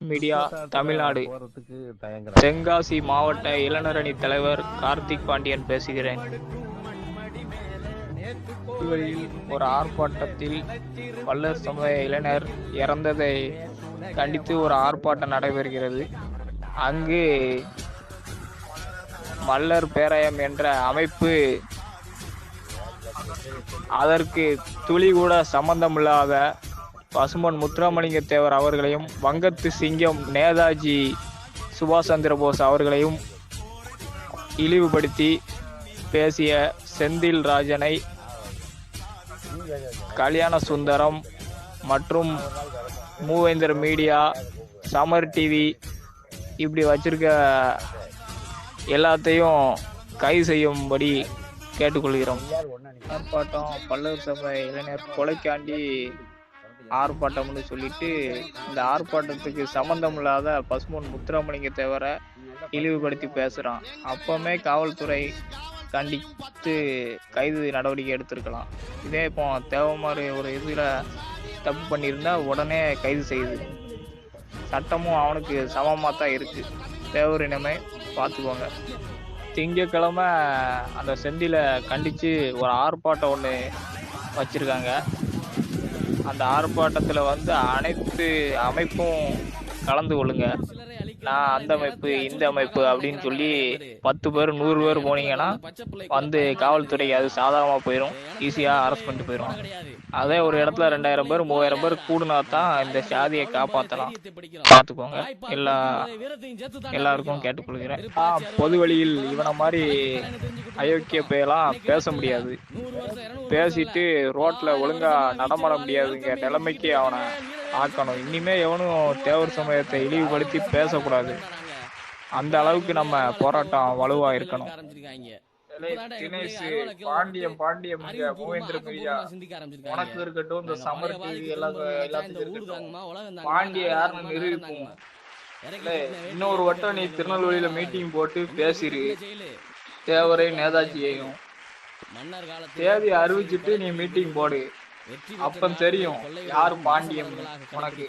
Media Tamil Nadu. Tenkasi மாவட்ட இளைஞரணி தலைவர் கார்த்திக் பாண்டியன் பேசுகிறேன். ஒரு ஆர்ப்பாட்டத்தில் வல்லர் சமுதாய இளைஞர் இறந்ததை கண்டித்து ஒரு ஆர்ப்பாட்டம் நடைபெறுகிறது. அங்கு மல்லர் பேராயம் என்ற அமைப்பு அதற்கு துளி கூட சம்பந்தமில்லாத பசுமன் முத்துராமலிங்க தேவர் அவர்களையும் வங்கத்து சிங்கம் நேதாஜி சுபாஷ் சந்திர போஸ் அவர்களையும் இழிவுபடுத்தி பேசிய செந்தில் ராஜனை கல்யாண சுந்தரம் மற்றும் மூவேந்தர் மீடியா சமர் டிவி இப்படி வச்சிருக்க எல்லாத்தையும் கைது செய்யும்படி கேட்டுக்கொள்கிறோம். ஆர்ப்பாட்டம் பல்லவர் சபை இளைஞர் கொலைக்காண்டி ஆர்ப்பாட்டம்னு சொல்லிட்டு இந்த ஆர்ப்பாட்டத்துக்கு சம்பந்தம் இல்லாத பசுமன் முத்துராமலிங்க தேவரை இழிவுபடுத்தி பேசுகிறான் அப்பவுமே காவல்துறை கண்டித்து கைது நடவடிக்கை எடுத்திருக்கலாம். இதே இப்போ தேவமாறு ஒரு இதில் தப்பு பண்ணியிருந்தா உடனே கைது செய்யுது சட்டமும் அவனுக்கு சமமாக தான் இருக்குது தேவர் இனமே பார்த்துக்கோங்க. திங்கக்கிழமை அந்த செந்தியில் கண்டித்து ஒரு ஆர்ப்பாட்டம் ஒன்று வச்சுருக்காங்க. அந்த ஆர்ப்பாட்டத்தில் வந்து அனைத்து அமைப்பும் கலந்து கொள்ளுங்க. நான் அந்த அமைப்பு இந்த அமைப்பு அப்படின்னு சொல்லி பத்து பேர் நூறு பேர் போனீங்கன்னா வந்து காவல்துறை அது சாதாரணமாக போயிடும் ஈஸியாக அரெஸ்ட் பண்ணிட்டு போயிடும் அதே ஒரு இடத்துல ரெண்டாயிரம் பேர் மூவாயிரம் பேர் கூடுனா தான் இந்த சாதியை காப்பாற்றலாம் பார்த்துக்கோங்க. எல்லா எல்லாருக்கும் கேட்டுக்கொள்கிறேன். ஆ, பொது வழியில் இவனை மாதிரி அயோக்கிய பேலாம் பேச முடியாது. பேசிட்டு ரோட்டில் ஒழுங்காக நடமாட முடியாதுங்க நிலைமைக்கு அவனை ஆக்கணும் இனிமே எவனும் தேவர் சமயத்தை இழிவுபடுத்தி பேசக்கூடாது. அந்த அளவுக்கு நம்ம போராட்டம் வலுவா இருக்கணும். தினேஷ் பாண்டியம் பாண்டியம் மூவேந்திர மீடியா. உனக்கு இருக்கட்டும் இந்த சமர் டிவி எல்லாத்துக்கும் பாண்டிய யாருன்னு நிரூபிப்போம்? இன்னொரு வட்டம் நீ திருநெல்வேலியில மீட்டிங் போட்டு பேசிரு. தேவரை நேதாஜியையும். தேதி அறிவிச்சிட்டு நீ மீட்டிங் போடு. அப்ப தெரியும். யார் பாண்டியம் உனக்கு